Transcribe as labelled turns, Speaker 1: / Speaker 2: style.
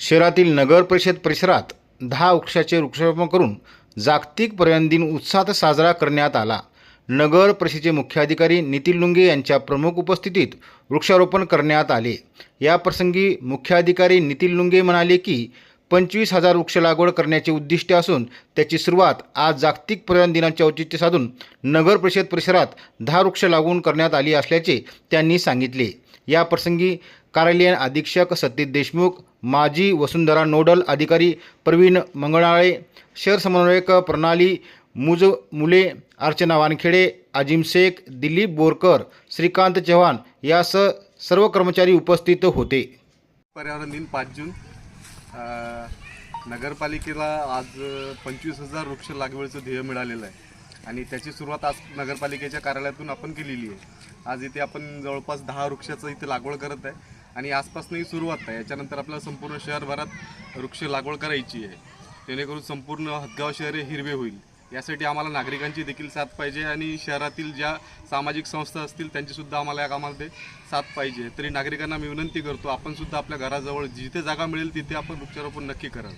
Speaker 1: शहरातील नगर परिषद परिसरात दहा वृक्षाचे वृक्षारोपण करून जागतिक पर्यावरण दिन उत्साहात साजरा करण्यात आला. नगर परिषदेचे मुख्याधिकारी नितीन लुंगे यांच्या प्रमुख उपस्थितीत वृक्षारोपण करण्यात आले. या प्रसंगी मुख्याधिकारी नितीन लुंगे म्हणाले की पंचवीस हजार वृक्ष लागवड करण्याचे उद्दिष्ट असून त्याची सुरुवात आज जागतिक पर्यावरण दिनाचे औचित्य साधून नगर परिषद परिसरात दहा वृक्ष लागवून करण्यात आली असल्याचे त्यांनी सांगितले. या प्रसंगी कार्यालयीन अधीक्षक सतीश देशमुख माजी वसुंधरा नोडल अधिकारी प्रवीण मंगळाळे शहर समन्वयक प्रणाली मुज मुले अर्चना वानखेडे अजिम शेख दिलीप बोरकर श्रीकांत चव्हाण यासह सर्व कर्मचारी उपस्थित होते.
Speaker 2: पर्यावरण दिन पाच जून. नगरपालिकेला आज पंचवीस हजार वृक्ष लागवडीचं ध्येय मिळालेलं आहे. आणि त्याची सुरुवात आज नगरपालिकेच्या कार्यालयातून आपण केलेली आहे. आज इथे आपण जवळपास दहा वृक्षाचं इथे लागवड करत आहे. आणि आजपासूनही सुरुवात आहे. याच्यानंतर आपल्याला संपूर्ण शहरभरात वृक्ष लागवड करायची आहे. जेणेकरून संपूर्ण हदगाव शहर हे हिरवे होईल. यासाठी आम्हाला नागरिकांची देखील साथ पाहिजे आणि शहरातील ज्या सामाजिक संस्था असतील त्यांचीसुद्धा आम्हाला या कामामध्ये ते साथ पाहिजे. तरी नागरिकांना मी विनंती करतो आपणसुद्धा आपल्या घराजवळ जिथे जागा मिळेल तिथे आपण वृक्षारोपण नक्की करावं